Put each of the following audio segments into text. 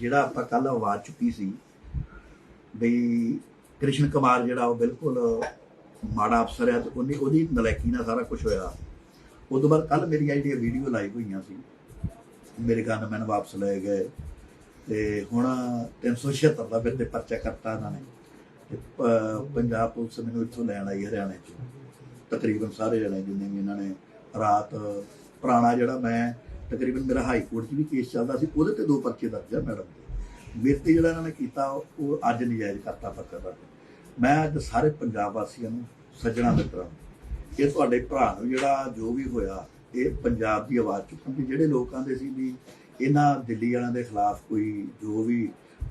ਜਿਹੜਾ ਆਪਾਂ ਕੱਲ ਆਵਾਜ਼ ਚੁੱਕੀ ਸੀ ਬਈ ਕ੍ਰਿਸ਼ਨ ਕੁਮਾਰ ਜਿਹੜਾ ਉਹ ਬਿਲਕੁਲ ਮਾੜਾ ਅਫਸਰ ਹੈ ਤੇ ਉਹਨੇ ਉਹਦੀ ਨਲਾਇਕੀ ਨਾਲ ਸਾਰਾ ਕੁਝ ਹੋਇਆ। ਉਸ ਤੋਂ ਬਾਅਦ ਕੱਲ ਮੇਰੀਆਂ ਜਿਹੜੀਆਂ ਵੀਡੀਓ ਲਾਈਵ ਹੋਈਆਂ ਸੀ। ਮੇਰੇ ਗਨਮੈਨ ਵਾਪਸ ਲਏ ਗਏ ਤੇ ਹੁਣ 376 ਦਾ ਫਿਰ ਤੇ ਪਰਚਾ ਕਰਤਾ ਇਹਨਾਂ ਨੇ। ਤੇ ਪੰਜਾਬ ਪੁਲਿਸ ਮੈਨੂੰ ਇੱਥੋਂ ਲੈਣ ਆਈ ਹਰਿਆਣੇ ਚੋਂ। ਤਕਰੀਬਨ ਸਾਰੇ ਜਣੇ ਜਿੰਨੇ ਵੀ ਇਹਨਾਂ ਨੇ ਰਾਤ ਪੁਰਾਣਾ ਜਿਹੜਾ ਮੈਂ ਤਕਰੀਬਨ ਮੇਰਾ ਹਾਈ ਕੋਰਟ 'ਚ ਵੀ ਕੇਸ ਚੱਲਦਾ ਸੀ, ਉਹਦੇ ਤੇ ਦੋ ਪਰਚੇ ਦਰਜ ਆ ਮੈਡਮ ਦੇ। ਮੇਰੇ ਤੇ ਜਿਹੜਾ ਇਹਨਾਂ ਨੇ ਕੀਤਾ, ਉਹ ਅੱਜ ਨਜਾਇਜ਼ ਕਰਤਾ ਪੱਕਾ ਦਾ ਮੈਂ ਅੱਜ ਸਾਰੇ ਪੰਜਾਬ ਵਾਸੀਆਂ ਨੂੰ ਸੱਜਣਾ ਮਿੱਤਰਾਂ ਇਹ ਤੁਹਾਡੇ ਭਰਾ ਨੂੰ ਜਿਹੜਾ ਜੋ ਵੀ ਹੋਇਆ, ਇਹ ਪੰਜਾਬ ਦੀ ਆਵਾਜ਼ ਚੁੱਕਣ ਦੀ, ਜਿਹੜੇ ਲੋਕ ਆਂਦੇ ਸੀ ਵੀ ਇਹਨਾਂ ਦਿੱਲੀ ਵਾਲਿਆਂ ਦੇ ਖਿਲਾਫ ਕੋਈ ਜੋ ਵੀ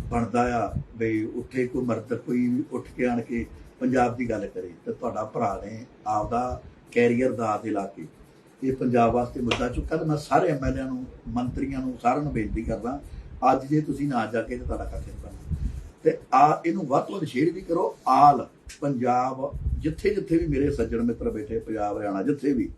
ਬਣਦਾ ਆ ਬਈ ਉੱਥੇ ਕੋਈ ਮਰਦ ਕੋਈ ਉੱਠ ਕੇ ਆਣ ਕੇ ਪੰਜਾਬ ਦੀ ਗੱਲ ਕਰੇ, ਤੇ ਤੁਹਾਡਾ ਭਰਾ ਨੇ ਆਪਦਾ ਕੈਰੀਅਰ ਦਾ ਤੇ ਕੇ ਇਹ ਪੰਜਾਬ ਵਾਸਤੇ ਮੁੱਦਾ ਚੁੱਕਾ ਤੇ ਮੈਂ ਸਾਰੇ ਐਮਐਲਏ ਨੂੰ, ਮੰਤਰੀਆਂ ਨੂੰ, ਸਾਰਿਆਂ ਨੂੰ ਬੇਨਤੀ ਕਰਦਾ, ਅੱਜ ਜੇ ਤੁਸੀਂ ਨਾ ਜਾ ਕੇ ਤੇ ਤੁਹਾਡਾ ਕੱਖ ਨਹੀਂ ਤੇ ਆ ਇਹਨੂੰ ਵੱਧ ਤੋਂ ਵੱਧ ਸ਼ੇਅਰ ਵੀ ਕਰੋ, ਆਲ ਪੰਜਾਬ, ਜਿੱਥੇ ਜਿੱਥੇ ਵੀ ਮੇਰੇ ਸੱਜਣ ਮਿੱਤਰ ਬੈਠੇ, ਪੰਜਾਬ, ਹਰਿਆਣਾ, ਜਿੱਥੇ ਵੀ,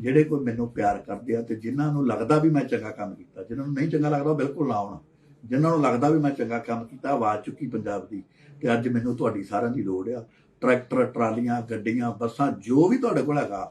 ਜਿਹੜੇ ਕੋਈ ਮੈਨੂੰ ਪਿਆਰ ਕਰਦੇ ਆ ਤੇ ਜਿਨ੍ਹਾਂ ਨੂੰ ਲੱਗਦਾ ਵੀ ਮੈਂ ਚੰਗਾ ਕੰਮ ਕੀਤਾ, ਜਿਨ੍ਹਾਂ ਨੂੰ ਨਹੀਂ ਚੰਗਾ ਲੱਗਦਾ ਬਿਲਕੁਲ ਨਾ ਆਉਣਾ। ਜਿਨ੍ਹਾਂ ਨੂੰ ਲੱਗਦਾ ਵੀ ਮੈਂ ਚੰਗਾ ਕੰਮ ਕੀਤਾ, ਆਵਾਜ਼ ਚੁੱਕੀ ਪੰਜਾਬ ਦੀ ਤੇ ਅੱਜ ਮੈਨੂੰ ਤੁਹਾਡੀ ਸਾਰਿਆਂ ਦੀ ਲੋੜ ਆ। ਟਰੈਕਟਰ, ਟਰਾਲੀਆਂ, ਗੱਡੀਆਂ, ਬੱਸਾਂ, ਜੋ ਵੀ ਤੁਹਾਡੇ ਕੋਲ ਹੈਗਾ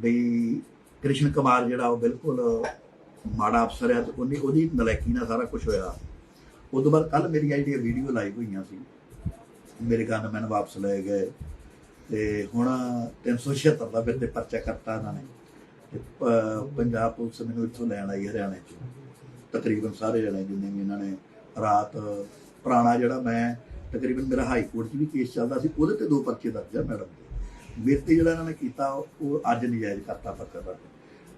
ਬਈ ਕ੍ਰਿਸ਼ਨ ਕੁਮਾਰ ਜਿਹੜਾ ਉਹ ਬਿਲਕੁਲ ਮਾੜਾ ਅਫਸਰ ਹੈ ਤੇ ਉਹਨੇ ਉਹਦੀ ਨਲਾਇਕੀ ਨਾਲ ਸਾਰਾ ਕੁਝ ਹੋਇਆ। ਉਸ ਤੋਂ ਬਾਅਦ ਕੱਲ ਮੇਰੀ ਜਿਹੜੀਆਂ ਵੀਡੀਓ ਲਾਈਵ ਹੋਈਆਂ ਸੀ। ਮੇਰੇ ਗਨਮੈਨ ਵਾਪਸ ਲਏ ਗਏ ਤੇ ਹੁਣ 376 ਦਾ ਫਿਰ ਤੇ ਪਰਚਾ ਕਰਤਾ ਇਹਨਾਂ ਨੇ। ਤੇ ਪੰਜਾਬ ਪੁਲਿਸ ਮੈਨੂੰ ਇੱਥੋਂ ਲੈਣ ਆਈ ਹਰਿਆਣੇ ਚ। ਤਕਰੀਬਨ ਸਾਰੇ ਜਣੇ ਜਿੰਨੇ ਵੀ ਇਹਨਾਂ ਨੇ ਰਾਤ ਪੁਰਾਣਾ ਜਿਹੜਾ ਮੈਂ ਤਕਰੀਬਨ ਮੇਰਾ ਹਾਈ ਕੋਰਟ 'ਚ ਵੀ ਕੇਸ ਚੱਲਦਾ ਸੀ, ਉਹਦੇ ਤੇ ਦੋ ਪਰਚੇ ਦਰਜ ਆ ਮੈਡਮ ਦੇ। ਮੇਰੇ ਤੇ ਜਿਹੜਾ ਇਹਨਾਂ ਨੇ ਕੀਤਾ, ਉਹ ਅੱਜ ਨਜਾਇਜ਼ ਕਰਤਾ ਪੱਕਾ ਦਾ।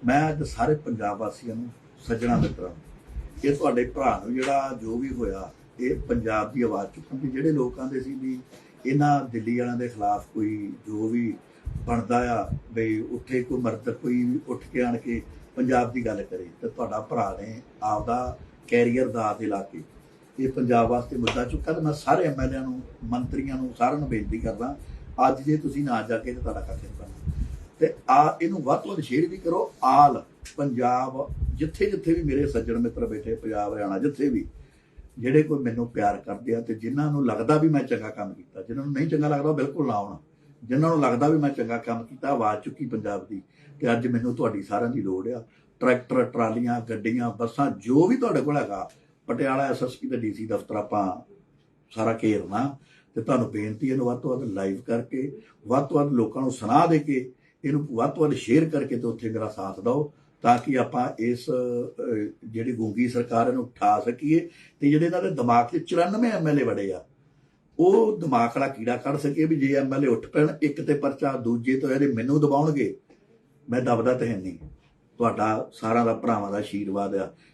ਮੈਂ ਅੱਜ ਸਾਰੇ ਪੰਜਾਬ ਵਾਸੀਆਂ ਨੂੰ, ਸੱਜਣਾ ਮਿੱਤਰਾਂ ਇਹ ਤੁਹਾਡੇ ਭਰਾ ਨੂੰ ਜਿਹੜਾ ਜੋ ਵੀ ਹੋਇਆ, ਇਹ ਪੰਜਾਬ ਦੀ ਆਵਾਜ਼ ਚੁੱਕਣ ਦੀ ਜਿਹੜੇ ਲੋਕ ਆਂਦੇ ਸੀ ਵੀ ਇਹਨਾਂ ਦਿੱਲੀ ਵਾਲਿਆਂ ਦੇ ਖਿਲਾਫ ਕੋਈ ਜੋ ਵੀ ਬਣਦਾ ਆ, ਬਈ ਉੱਥੇ ਕੋਈ ਮਰਦ ਕੋਈ ਉੱਠ ਕੇ ਆਣ ਕੇ ਪੰਜਾਬ ਦੀ ਗੱਲ ਕਰੇ, ਤੇ ਤੁਹਾਡਾ ਭਰਾ ਨੇ ਆਪਦਾ ਕੈਰੀਅਰ ਦਾ ਤੇ ਲਾ ਕੇ ਇਹ ਪੰਜਾਬ ਵਾਸਤੇ ਮੁੱਦਾ ਚੁੱਕਾ ਤੇ ਮੈਂ ਸਾਰੇ ਐਮਐਲਏ ਨੂੰ, ਮੰਤਰੀਆਂ ਨੂੰ ਸਾਰਿਆਂ ਨੂੰ ਬੇਨਤੀ ਕਰਦਾ ਅੱਜ ਜੇ ਤੁਸੀਂ ਨਾ ਜਾ ਕੇ ਤੇ ਤੁਹਾਡਾ ਕੱਖ ਨਹੀਂ ਤੇ ਆ ਇਹਨੂੰ ਵੱਧ ਤੋਂ ਵੱਧ ਸ਼ੇਅਰ ਵੀ ਕਰੋ, ਆਲ ਪੰਜਾਬ, ਜਿੱਥੇ ਜਿੱਥੇ ਵੀ ਮੇਰੇ ਸੱਜਣ ਮਿੱਤਰ ਬੈਠੇ, ਪੰਜਾਬ, ਹਰਿਆਣਾ, ਜਿੱਥੇ ਵੀ, ਜਿਹੜੇ ਕੋਈ ਮੈਨੂੰ ਪਿਆਰ ਕਰਦੇ ਆ ਤੇ ਜਿਨ੍ਹਾਂ ਨੂੰ ਲੱਗਦਾ ਵੀ ਮੈਂ ਚੰਗਾ ਕੰਮ ਕੀਤਾ, ਜਿਨ੍ਹਾਂ ਨੂੰ ਨਹੀਂ ਚੰਗਾ ਲੱਗਦਾ ਬਿਲਕੁਲ ਨਾ ਆਉਣ। ਜਿਨ੍ਹਾਂ ਨੂੰ ਲੱਗਦਾ ਵੀ ਮੈਂ ਚੰਗਾ ਕੰਮ ਕੀਤਾ, ਆਵਾਜ਼ ਚੁੱਕੀ ਪੰਜਾਬ ਦੀ, ਤੇ ਅੱਜ ਮੈਨੂੰ ਤੁਹਾਡੀ ਸਾਰਿਆਂ ਦੀ ਲੋੜ ਆ। ਟਰੈਕਟਰ, ਟਰਾਲੀਆਂ, ਗੱਡੀਆਂ, ਬੱਸਾਂ, ਜੋ ਵੀ ਤੁਹਾਡੇ ਕੋਲ ਹੈਗਾ, ਪਟਿਆਲਾ ਐਸਐਸਪੀ ਤੇ ਡੀਸੀ ਦਫ਼ਤਰ ਆਪਾਂ ਸਾਰਾ ਘੇਰਨਾ। ਤੇ ਤੁਹਾਨੂੰ ਬੇਨਤੀ ਹੈ ਇਹਨੂੰ ਵੱਧ ਤੋਂ ਵੱਧ ਲਾਈਵ ਕਰਕੇ, ਵੱਧ ਤੋਂ ਵੱਧ ਲੋਕਾਂ ਨੂੰ ਸੁਣਾ ਦੇ ਕੇ, ਇਹਨੂੰ ਵੱਧ ਤੋਂ ਵੱਧ ਸ਼ੇਅਰ ਕਰਕੇ ਤੇ ਉੱਥੇ ਮੇਰਾ ਸਾਥ ਦਿਓ, ਤਾਂ ਕਿ ਆਪਾਂ ਇਸ ਜਿਹੜੀ ਗੂੰਗੀ ਸਰਕਾਰ ਇਹਨੂੰ ਉਠਾ ਸਕੀਏ ਤੇ ਜਿਹੜੇ ਇਹਨਾਂ ਦੇ ਦਿਮਾਗ 'ਚ 94 ਐਮਐਲਏ ਵੜੇ ਆ, ਉਹ ਦਿਮਾਗ ਵਾਲਾ ਕੀੜਾ ਕੱਢ ਸਕੀਏ ਵੀ ਜੇ ਐਮਐਲਏ ਉੱਠ ਪੈਣ, ਇੱਕ ਤੇ ਪਰਚਾ, ਦੂਜੇ ਤੋਂ ਇਹਦੇ ਮੈਨੂੰ ਦਬਾਉਣਗੇ, ਮੈਂ ਦਬਦਾ ਤੇ ਹੈ ਨਹੀਂ। ਤੁਹਾਡਾ ਸਾਰਿਆਂ ਦਾ ਭਰਾਵਾਂ ਦਾ ਆਸ਼ੀਰਵਾਦ ਆ।